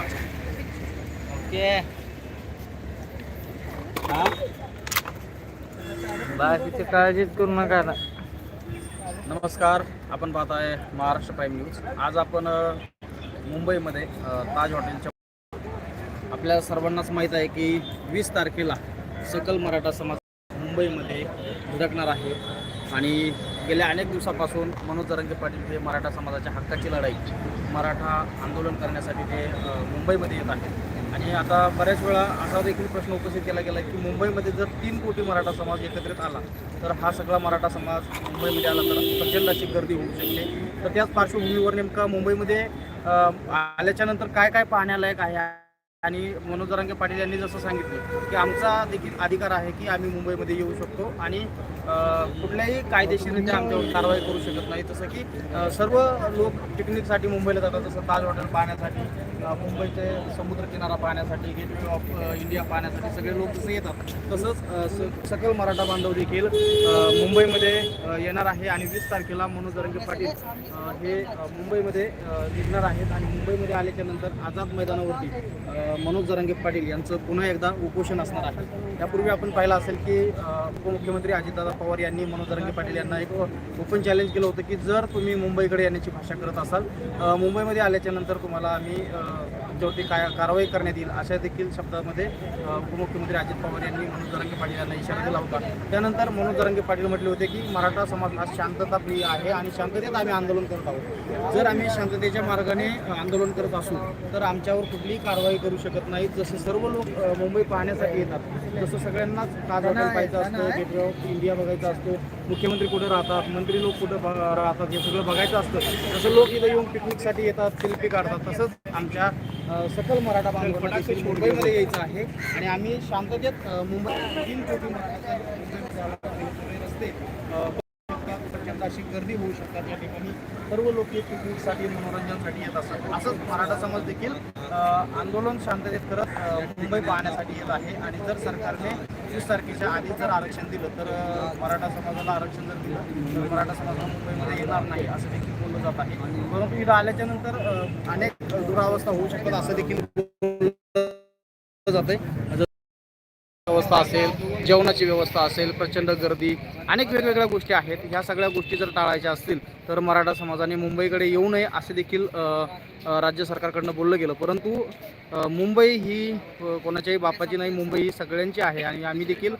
Okay. बाकीची काळजीच करू नका ना नमस्कार आपण पाहत आहे महाराष्ट्र प्राईम न्यूज आज आपण मुंबईमध्ये ताज हॉटेलच्या आपल्या सर्वांनाच माहीत आहे की वीस तारखेला सकल मराठा समाज मुंबईमध्ये धडकणार आहे. आणि गेल्या अनेक दिवसापासून मनोज जरंगे पाटील हे मराठा समाजाच्या हक्काची लढाई मराठा आंदोलन करण्यासाठी ते मुंबईमध्ये येत आहेत. आणि आता बऱ्याच वेळा असा देखील प्रश्न उपस्थित केला गेला की मुंबईमध्ये जर तीन कोटी मराठा समाज एकत्रित आला तर हा सगळा मराठा समाज मुंबईमध्ये आला तर प्रचंड अशी गर्दी होऊ शकते. तर त्याच पार्श्वभूमीवर नेमका मुंबईमध्ये आल्याच्यानंतर काय काय पाहण्यालायक आहे आणि मनोज जरांगे पाटील यांनी जसं सांगितलं की आमचा देखील अधिकार आहे की आम्ही मुंबईमध्ये येऊ शकतो आणि कुठल्याही कायदेशीररित्या आमच्यावर कारवाई करू शकत नाही. जसं की सर्व लोक पिकनिकसाठी मुंबईला जातात जसं ताज हॉटेल पाहण्यासाठी. मुंबईचे समुद्रकिनारा पाहण्यासाठी गेटवे ऑफ इंडिया पाहण्यासाठी सगळे लोक तिथे येतात. तसंच स- सकल मराठा बांधव देखील मुंबईमध्ये येणार आहे आणि वीस तारखेला मनोज जरंगे पाटील हे मुंबईमध्ये निघणार आहेत आणि मुंबईमध्ये आल्याच्यानंतर आझाद मैदानावरती मनोज जरांगे पाटील यांचं पुन्हा एकदा उपोषण असणार आहे. त्यापूर्वी आपण पाहिलं असेल की उपमुख्यमंत्री अजितदादा पवार यांनी मनोज जरांगे पाटील यांना एक ओपन चॅलेंज केलं होतं की जर तुम्ही मुंबईकडे येण्याची भाषा करत असाल मुंबईमध्ये आल्याच्यानंतर तुम्हाला आम्ही अ, तुमच्यावरती काय कारवाई करण्यात येईल अशा देखील शब्दामध्ये उपमुख्यमंत्री अजित पवार यांनी मनोज जरांगे पाटील यांना इशारा दिला होता. त्यानंतर मनोज जरांगे पाटील म्हटले होते की मराठा समाज हा शांतता प्रिय आहे आणि शांततेत आम्ही आंदोलन करत आहोत. जर आम्ही शांततेच्या मार्गाने आंदोलन करत असू तर आमच्यावर कुठलीही कारवाई करू शकत नाहीत जसे सर्व लोक मुंबई पाहण्यासाठी येतात जसं सगळ्यांनाच हॉटेल पाहायचं असतं गेटवे ऑफ इंडिया बघायचं असतो. मुख्यमंत्री कुठं राहतात मंत्री लोक कुठं ब- राहतात हे सगळं बघायचं असतं. तसं लोक इथं येऊन पिकनिकसाठी येतात सेल्फी काढतात. तसंच आमच्या सकल मराठा बांधवांना देखील मुंबईमध्ये यायचं आहे. आणि आम्ही शांततेत मुंबई तीन कोटी मराठा रस्ते शकतात, अशी गर्दी होऊ शकतात या ठिकाणी. सर्व लोक पिकनिकसाठी मनोरंजनासाठी येत असतात. असंच मराठा समाज देखील आंदोलन शांततेत करत मुंबई पाहण्यासाठी येत आहे. आणि जर सरकारने वीस तारखेच्या आधी जर आरक्षण दिलं तर मराठा समाजाला आरक्षण जर दिलं तर मराठा समाजाला मुंबईमध्ये येणार नाही असं देखील बोललं जात आहे. परंतु इथं आल्याच्यानंतर अनेक दुरावस्था होऊ शकतात असं देखील जाते अवस्था असेल जेवणाची व्यवस्था असेल प्रचंड गर्दी अनेक वेगवेगळ्या गोष्टी आहेत. ह्या सगळ्या गोष्टी जर टाळायच्या असतील तर मराठा समाजाने मुंबईकडे येऊ नये असे देखील राज्य सरकारकडनं बोललं गेलं. परंतु मुंबई ही कोणाच्याही बापाची नाही मुंबई ही सगळ्यांची आहे आणि आम्ही देखील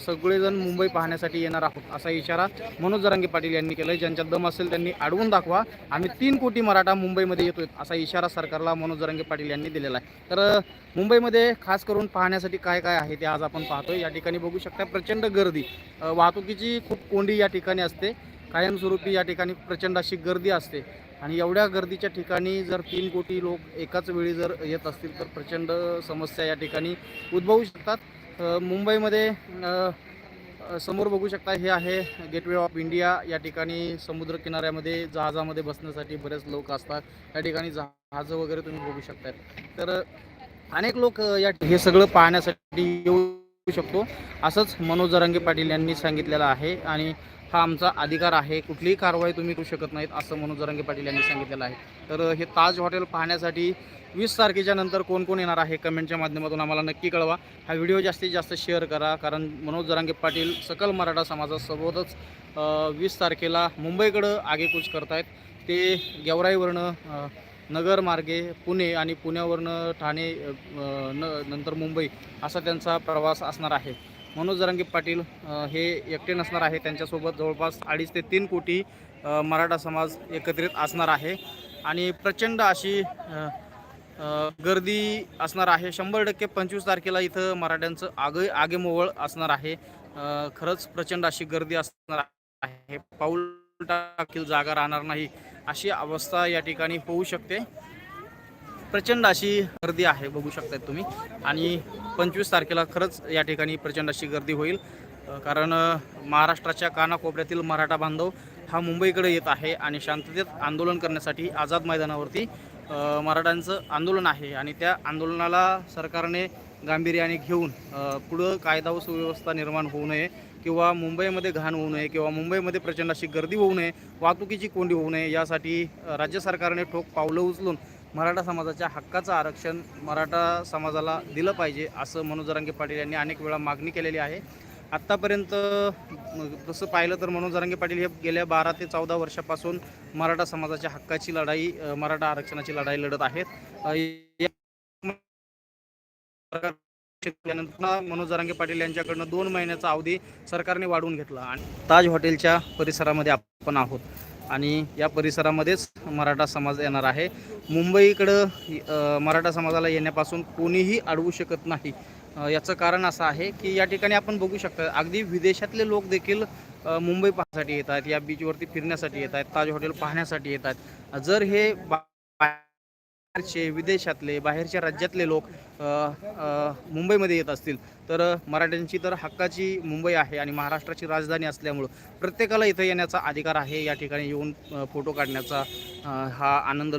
सगळेजण मुंबई पाहण्यासाठी येणार आहोत असा इशारा मनोज जरांगे पाटील यांनी केला आहे ज्यांच्यात दम असेल त्यांनी अडवून दाखवा. आम्ही तीन कोटी मराठा मुंबईमध्ये येतोय असा इशारा सरकारला मनोज जरांगे पाटील यांनी दिलेला आहे. तर मुंबईमध्ये खास करून पाहण्यासाठी काय काय आहे ते आज आपण पाहतोय. या ठिकाणी बघू शकता प्रचंड गर्दी. वाहतुकीची खूप कोंडी या ठिकाणी असते. कायमस्वरूपी या ठिकाणी प्रचंड अशी गर्दी असते. आणि एवढ्या गर्दीच्या ठिकाणी जर तीन कोटी लोक एकाच वेळी जर येत असतील तर प्रचंड समस्या या ठिकाणी उद्भवू शकतात. मुंबईमध्ये समोर बघू शकता हे आहे गेटवे ऑफ इंडिया या ठिकाणी समुद्र किनाऱ्यामध्ये जहाजामध्ये बसण्यासाठी बरेच लोक असतात. या ठिकाणी जहाजं वगैरे तुम्ही बघू शकता तर अनेक लोक या हे सगळं पाहण्यासाठी येऊ शकतो. असंच मनोज जरांगे पाटील यांनी सांगितलेलं आहे आणि हा आमचा अधिकार आहे. कुठलीही कारवाई तुम्ही करू शकत नाहीत असं मनोज जरांगे पाटील यांनी सांगितलेलं आहे. तर हे ताज हॉटेल पाहण्यासाठी वीस तारखेच्या नंतर कोण कोण येणार आहे कमेंटच्या माध्यमातून आम्हाला नक्की कळवा. हा व्हिडिओ जास्तीत जास्त शेअर करा कारण मनोज जरांगे पाटील सकल मराठा समाजासोबतच वीस तारखेला मुंबईकडं आगेकूच करतायत. ते गेवराईवरनं नगरमार्गे पुणे आणि पुण्यावरनं ठाणे न नंतर मुंबई असा त्यांचा प्रवास असणार आहे. मनोज जरांगे पाटील हे एकटे नसणार आहे. त्यांच्यासोबत जवळपास अडीच ते तीन कोटी मराठा समाज एकत्रित असणार आहे. आणि प्रचंड अशी गर्दी असणार आहे. शंभर टक्के पंचवीस तारखेला इथं मराठ्यांचं आगे आगेमोवळ असणार आहे. खरंच प्रचंड अशी गर्दी असणार आहे. पाऊल टाकील जागा राहणार नाही. अशी अवस्था या ठिकाणी होऊ शकते. प्रचंड अशी गर्दी आहे बघू शकताय तुम्ही. आणि पंचवीस तारखेला खरंच या ठिकाणी प्रचंड अशी गर्दी होईल. कारण महाराष्ट्राच्या कानाकोपऱ्यातील मराठा बांधव हा मुंबईकडे येत आहे आणि शांततेत आंदोलन करण्यासाठी आझाद मैदानावरती मराठ्यांचं आंदोलन आहे. आणि त्या आंदोलनाला सरकारने गांभीर्याने घेऊन पुढं कायदा व सुव्यवस्था निर्माण होऊ नये किंवा मुंबईमध्ये घाण होऊ नये किंवा मुंबईमध्ये प्रचंड अशी गर्दी होऊ नये वाहतुकीची कोंडी होऊ नये यासाठी राज्य सरकारने ठोक पावलं उचलून मराठा समाजाच्या हक्काचं आरक्षण मराठा समाजाला दिलं पाहिजे असं मनोज जरांगे पाटील यांनी अनेक वेळा मागणी केलेली आहे. आत्तापर्यंत तसं पाहिलं तर मनोज जरांगे पाटील हे गेल्या बारा ते चौदा वर्षापासून मराठा समाजाच्या हक्काची लढाई मराठा आरक्षणाची लढाई लढत आहेत. अ, त्यानंतर मनोज जरांगे पाटील यांच्याकडनं दोन महिन्याचा अवधी सरकारने वाढवून घेतला. आणि ताज हॉटेलच्या परिसरामध्ये आपण आहोत. आणि या परिसरामध्येच मराठा समाज येणार आहे. मुंबईकडं मराठा समाजाला येण्यापासून कोणीही अडवू शकत नाही. याचं कारण असं आहे की या ठिकाणी आपण बघू शकता अगदी विदेशातले लोक देखील मुंबई पाहण्यासाठी येत आहेत या बीचवरती फिरण्यासाठी येत आहेत ताज हॉटेल पाहण्यासाठी येत आहेत जर हे बा- बाहेरचे विदेशातले बाहेरच्या राज्यातले लोक मुंबईमध्ये येत असतील. तर मराठ्यांची तर हक्काची मुंबई आहे आणि महाराष्ट्राची राजधानी असल्यामुळं प्रत्येकाला इथं येण्याचा अधिकार आहे. या ठिकाणी येऊन फोटो काढण्याचा हा आनंद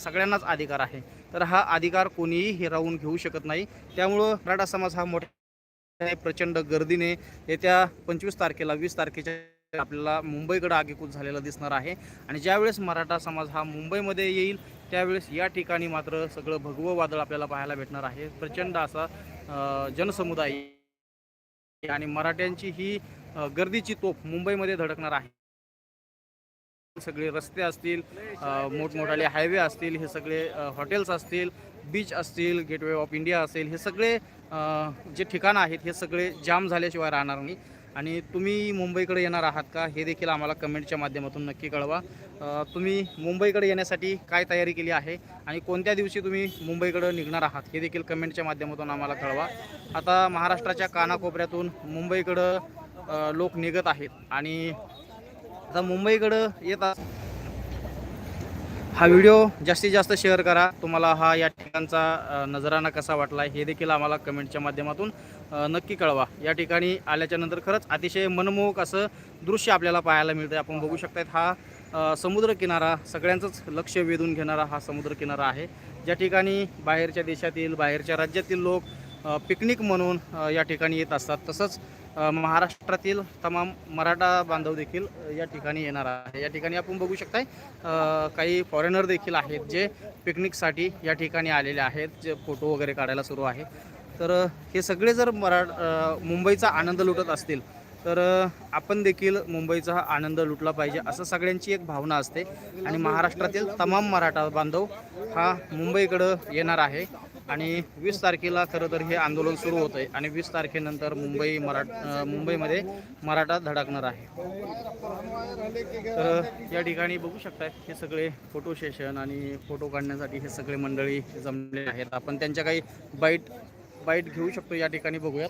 सगळ्यांनाच अधिकार आहे. तर हा अधिकार कोणीही हिरावून घेऊ शकत नाही. त्यामुळं मराठा समाज हा मोठ्या प्रचंड गर्दीने येत्या पंचवीस तारखेला वीस तारखेच्या आपल्याला मुंबईकडे आगेकूच झालेला दिसणार आहे. आणि ज्यावेळेस मराठा समाज हा मुंबईमध्ये येईल त्यावेळेस या ठिकाणी मात्र सगळं भगवं वादळ आपल्याला पाहायला भेटणार आहे. प्रचंड असा जनसमुदाय आणि मराठ्यांची ही गर्दीची तोफ मुंबईमध्ये धडकणार आहे. सगळे रस्ते असतील मोठमोठाले हायवे असतील हे सगळे हॉटेल्स असतील बीच असतील गेटवे ऑफ इंडिया असेल हे सगळे जे ठिकाणं आहेत हे सगळे जाम झाल्याशिवाय राहणार नाही. आणि तुम्ही मुंबईकडे येणार आहात का? हे देखील आम्हाला कमेंटच्या माध्यमातून नक्की कळवा. तुम्ही मुंबईकडे येण्यासाठी काय तयारी केली आहे आणि कोणत्या दिवशी तुम्ही मुंबईकडे निघणार आहात? हे देखील कमेंटच्या माध्यमातून आम्हाला कळवा. आता महाराष्ट्राच्या कानाकोपऱ्यातून मुंबईकडं लोक निघत आहेत आणि आता मुंबईकडं येतात हा व्हिडिओ जास्तीत जास्त शेअर करा. तुम्हाला हा या ठिकाणचा नजराना कसा वाटला हे देखील आम्हाला कमेंटच्या माध्यमातून नक्की कळवा. या ठिकाणी आल्याच्यानंतर खरंच अतिशय मनमोहक असं दृश्य आपल्याला पाहायला मिळतं आपण बघू शकतात हा समुद्रकिनारा सगळ्यांचंच लक्ष वेधून घेणारा हा समुद्रकिनारा आहे. ज्या ठिकाणी बाहेरच्या देशातील बाहेरच्या राज्यातील लोक पिकनिक म्हणून या ठिकाणी येत असतात. तसंच महाराष्ट्रातील तमाम मराठा बांधव देखील या ठिकाणी येणार आहे. या ठिकाणी आपण बघू शकताय काही फॉरेनर देखील आहेत जे पिकनिकसाठी या ठिकाणी आलेले आहेत जे फोटो वगैरे काढायला सुरू आहे. तर हे सगळे जर मरा मुंबईचा आनंद लुटत असतील तर आपण देखील मुंबईचा हा आनंद लुटला पाहिजे असं सगळ्यांची एक भावना असते. आणि महाराष्ट्रातील तमाम मराठा बांधव हा मुंबईकडं येणार आहे. आणि वीस तारखेला खरं तर हे आंदोलन सुरू होतं आहे आणि वीस तारखेनंतर मुंबई मराठ मुंबईमध्ये मराठा धडकणार आहे. तर या ठिकाणी बघू शकताय हे सगळे फोटो सेशन आणि फोटो काढण्यासाठी हे सगळे मंडळी जमले आहेत. आपण त्यांच्या काही बाईट बाईट घेऊ शकतो या ठिकाणी बघूयात.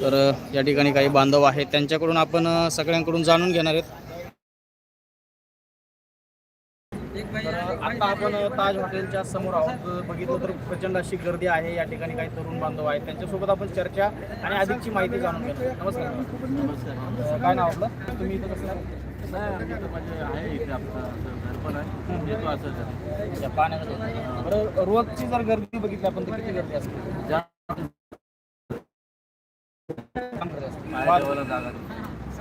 तर या ठिकाणी काही बांधव आहेत. त्यांच्याकडून आपण सगळ्यांकडून जाणून घेणार आहेत. आता आपण ताज हॉटेलच्या समोर आहोत. बघितलं तर प्रचंड अशी गर्दी आहे. या ठिकाणी काही तरुण बांधव आहेत. त्यांच्यासोबत आपण चर्चा आणि अधिकची माहिती जाणून घेतो नमस्कार. नमस्कार काय नाव आपलं? तुम्ही इथं कसं आहे बरं रोजची जर गर्दी बघितली आपण तर किती गर्दी असते?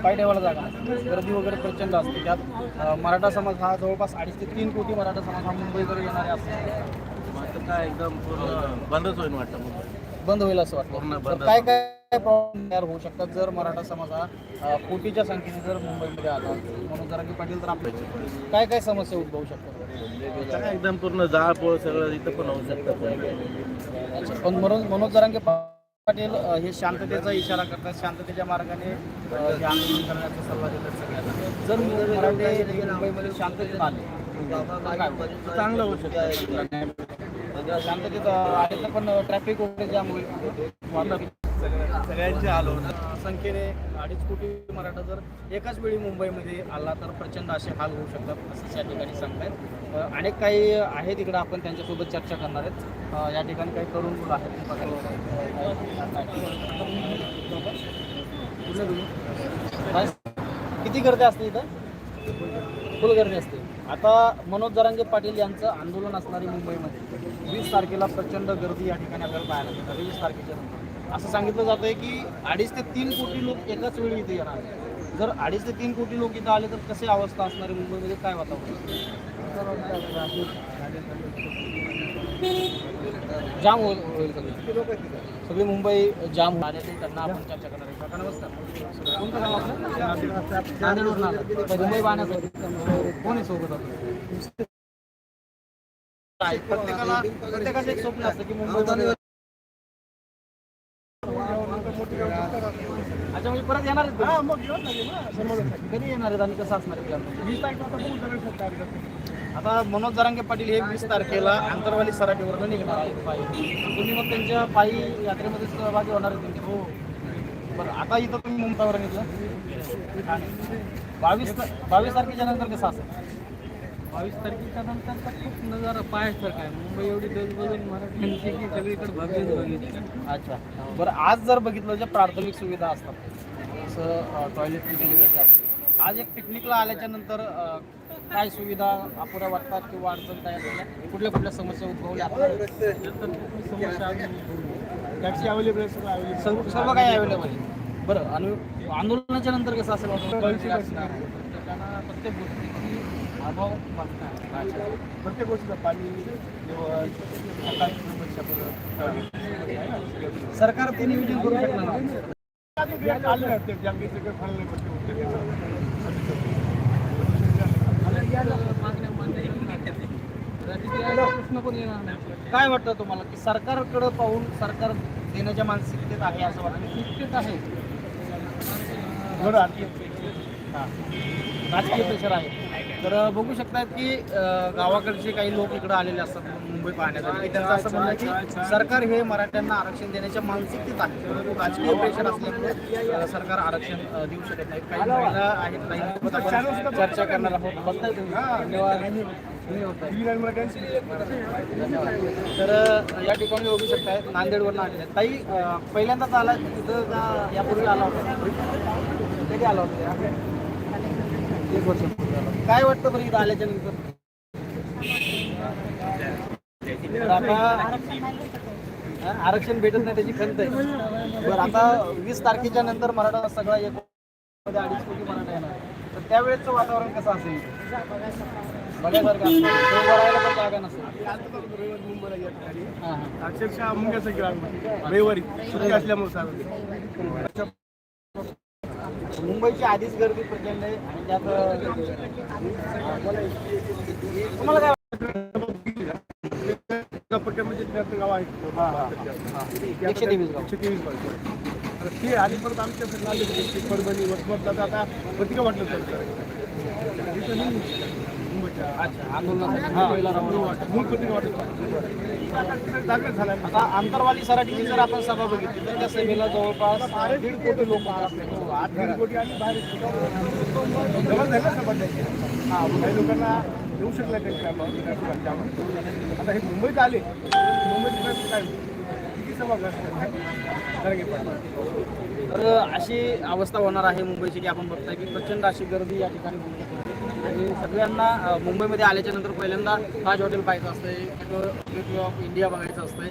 काम करत असते. पाय ठेवायला जागा. गर्दी वगैरे प्रचंड असते. त्यात मराठा समाज हा जवळपास अडीच ते तीन कोटी मराठा समाज हा मुंबईकडे येणारे असतो. काय एकदम पूर्ण बंदच होईल वाटतं मुंबई बंद होईल असं पूर्ण वाटतं बंद तर काय काय प्रॉब्लेम तयार होऊ शकतात जर मराठा समाज हा कोटीच्या संख्येने जर मुंबईमध्ये आला? म्हणून जरा की पाटील तर आपल्या काय काय समस्या उद्भवू शकतात? एकदम पूर्ण जाळपोळ सगळं इथं पण होऊ शकतं. अच्छा, पण मनोज मनोज जरांगे पाटील हे शांततेचा इशारा करतात. शांततेच्या मार्गाने हे आंदोलन करण्याचा सल्ला देतात सगळ्यांना. जर मराठे मुंबईमध्ये शांततेत आले? चांगलं होऊ शकतं. शांततेत आहे तर पण ट्रॅफिक वगैरे जाम होईल वाहतूक सगळ्यांचे आलो. संख्येने अडीच कोटी मराठा जर एकाच वेळी मुंबईमध्ये आला तर प्रचंड असे हाल होऊ शकतात असं या ठिकाणी सांगतायत. अनेक काही आहेत इकडं आपण त्यांच्यासोबत चर्चा करणार आहेत. या ठिकाणी काही तरुण मुलं आहेत. किती गर्दी असते इथं? फुल गर्दी असते. आता मनोज जरांगे पाटील यांचं आंदोलन असणारी मुंबईमध्ये वीस तारखेला प्रचंड गर्दी या ठिकाणी आपल्याला पाहायला मिळतात वीस तारखेच्या नंतर. असं सांगितलं जात आहे की अडीच ते तीन कोटी लोक एकाच वेळी इथे येणार. जर अडीच ते तीन कोटी लोक इथं आले तर कसे अवस्था असणार आहे मुंबईमध्ये? काय वातावरण? जाम होईल होईल सगळी. सगळी मुंबई जाम होणार ते त्यांना आपण चर्चा करणार आहे. नमस्कार. मुंबई कोण आहे सोबत आपलं प्रत्येकाला प्रत्येकाचं एक स्वप्न असतं की मुंबई म्हणजे परत येणार आहेत तुम्ही? कधी येणार आहेत आणि कसं असणार आहे plan? आता मनोज जरांगे पाटील हे वीस तारखेला आंतरवाली सराटीवरनं निघणार आहेत पायी. तुम्ही मग त्यांच्या पायी यात्रेमध्ये सहभागी होणार आहेत हो. बरं आता इथं तुम्ही मुंबईवर निघलं बावीस बावीस तारखेच्या नंतर कसं असेल? बावीस तारखेच्या नंतर तर खूप नजारा पाहायसारखा आहे. मुंबई एवढी बघून मराठ्यांची की सगळीकडे बघितली अच्छा. बरं आज जर बघितलं ज्या प्राथमिक सुविधा असतात जसं टॉयलेटची सुविधा जी असते. आज एक पिकनिकला आल्याच्यानंतर काय सुविधा अपुऱ्या वाटतात किंवा अडचण काय झाल्या कुठल्या कुठल्या समस्या उद्भवल्या? टॅक्सी अवेलेबल आहे सगळं अवेलेबल सर्व सर्व काही अवेलेबल आहे. बरं आणि आंदोलनाच्या नंतर कसं असेल? वाटतं? प्रत्येकाला प्रत्येक गोष्टीची अभाव प्रत्येक गोष्टीचं पाणी सरकार ते नियोजन करू शकणार प्रश्न पण येणार नाही काय वाटतं तुम्हाला की सरकारकडे पाहून सरकार देण्याच्या मानसिकतेत आहे असं वाटतं? आहे. राजकीय प्रेशर आहे. तर बघू शकतात की गावाकडचे काही लोक इकडे आलेले असतात मुंबई पाहण्यासाठी त्यांचं असं म्हणणं आहे की सरकार हे मराठ्यांना आरक्षण देण्याच्या मानसिकतेत आहे. परंतु राजकीय प्रेशर असल्यामुळे सरकार आरक्षण देऊ शकत नाही काही महिला आहेत नाही आपण चर्चा करणार आहोत. बघताय तुम्ही धन्यवाद. धन्यवाद तर अ, या ठिकाणी बघू शकताय नांदेडवरून आलेले आहेत. ताई अ, पहिल्यांदाच आला तिथं का यापूर्वी आला होता. कधी आला होता. एक वर्ष काय वाटतं बरं इथं आल्याच्यानंतर? आता आरक्षण भेटत नाही त्याची खंत आहे. बरं आता वीस तारखेच्या नंतर मराठा सगळा एक मध्ये अडीच कोटी मराठा येणार. तर त्यावेळेचं वातावरण कसं असेल? अक्षरशः मुंग्याचं ग्राम रविवारी. सुट्टी असल्यामुळे मुंबईची आधीच गर्दी प्रचंड आहे आणि त्यात तुम्हाला काय एका पट्ट्यामध्ये त्याचं गाव आहे एकशे तेवीस गाव एकशे तेवीस गाव. तर ती आली परत आमच्या. परभणी वसमतला आता प्रतिका वाटलं सर आता आंतरवाली सराठीची जर आपण सभा बघितली तर त्या सभेला जवळपास दीड कोटी लोक आठ दीड कोटी आणि बाहेर झालं ना सभा हा लोकांना येऊ शकलं त्यांच्या आता हे मुंबईत आले मुंबईत काय- किती सभा तर अशी अवस्था होणार आहे मुंबईची की आपण बघताय की प्रचंड अशी गर्दी या ठिकाणी सगळ्यांना मुंबईमध्ये आल्याच्यानंतर पहिल्यांदा ताज हॉटेल पाहायचं असतंय गेटवे ऑफ इंडिया बघायचं असतंय.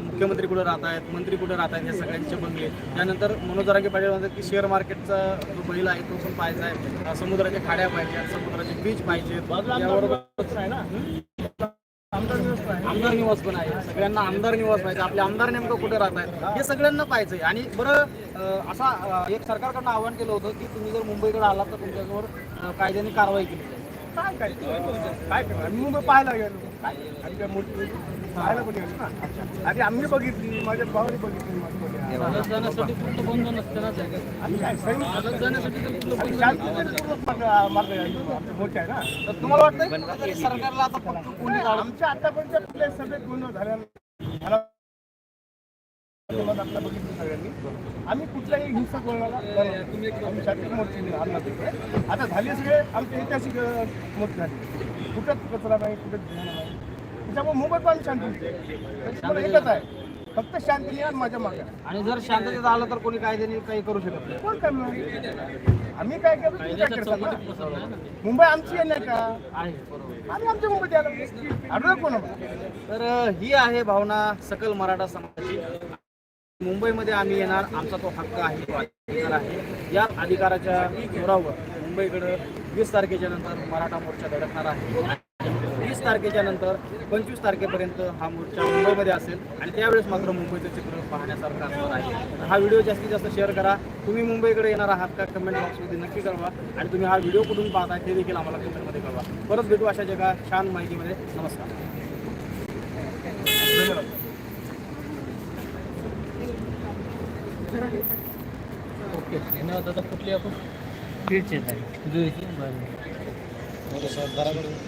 मुख्यमंत्री कुठं राहत आहेत मंत्री कुठं राहत आहेत या सगळ्यांचे बंगले त्यानंतर मनोज जरांगे पाटील म्हणतात की शेअर मार्केटचा जो बैल आहे तो पण पाहायचा आहे. समुद्राच्या खाड्या पाहिजेत समुद्राचे बीच पाहिजेत. याबरोबर आहे ना. आमदार निवास पण आहे. सगळ्यांना आमदार निवास पाहिजे. आपले आमदार नेमकं कुठे राहत आहेत? हे सगळ्यांना पाहिजे आणि बरं असा एक सरकारकडनं आवाहन केलं होतं की तुम्ही जर मुंबईकडे आलात तर तुमच्याजवळ अं, कायद्याने कारवाई केली काय काय? मुंबई पाहायला गेलो. काय? ना आधी आम्ही बघितली माझ्या भावाने बघितली माझ्या जाण्यासाठी ना आम्ही काय जाण्यासाठी तर शांततेपूर्वक मार्ग मार्ग आहे. आमचे मोठे आहे ना? तर तुम्हाला वाटतं सरकारला आता फक्त कोणी काढून आमच्या आतापर्यंत कुठल्या सभेत गुन्हा झाल्या मला आपल्या बघितलं सगळ्यांनी. आम्ही कुठल्याही हिंसक वळणाला आम्ही शांती मोर्चे आणणार तिकडे. आता झाले सगळे आमचे ऐतिहासिक अ, मोर्चे झाले. कुठंच कचरा नाही कुठंच नाही. त्याच्यामुळे मुंबईत पण शांती एकच आहे. फक्त शांती आणि माझ्या मागे. आणि जर शांततेत आलं तर कोणी कायद्याने काही करू शकत नाही. कोण करणार? आम्ही काय करता? मुंबई आमची आहे नाही का? आम्ही आमच्या मुंबईत यायला आढळ कोण तर ही आहे भावना सकल मराठा समाजाची. मुंबईमध्ये आम्ही येणार. आमचा तो हक्क आहे तो अधिकार आहे. या अधिकाराच्या जोरावर मुंबईकडं वीस तारखेच्या नंतर मराठा मोर्चा धडकणार आहे. वीस तारखेच्या नंतर पंचवीस तारखेपर्यंत हा मोर्चा मुंबईमध्ये असेल आणि त्यावेळेस मात्र मुंबईचं चित्र पाहण्यासारखं असणार आहे. तर हा व्हिडिओ जास्तीत जास्त शेअर करा. तुम्ही मुंबईकडे येणार आहात का कमेंट बॉक्समध्ये नक्की कळवा. आणि तुम्ही हा व्हिडिओ कुठून पाहताय ते देखील आम्हाला कमेंटमध्ये कळवा. परत भेटू अशा जगा छान माहितीमध्ये. नमस्कार. ओके. धन्यवाद आता कुठली आपण? आहे बरं.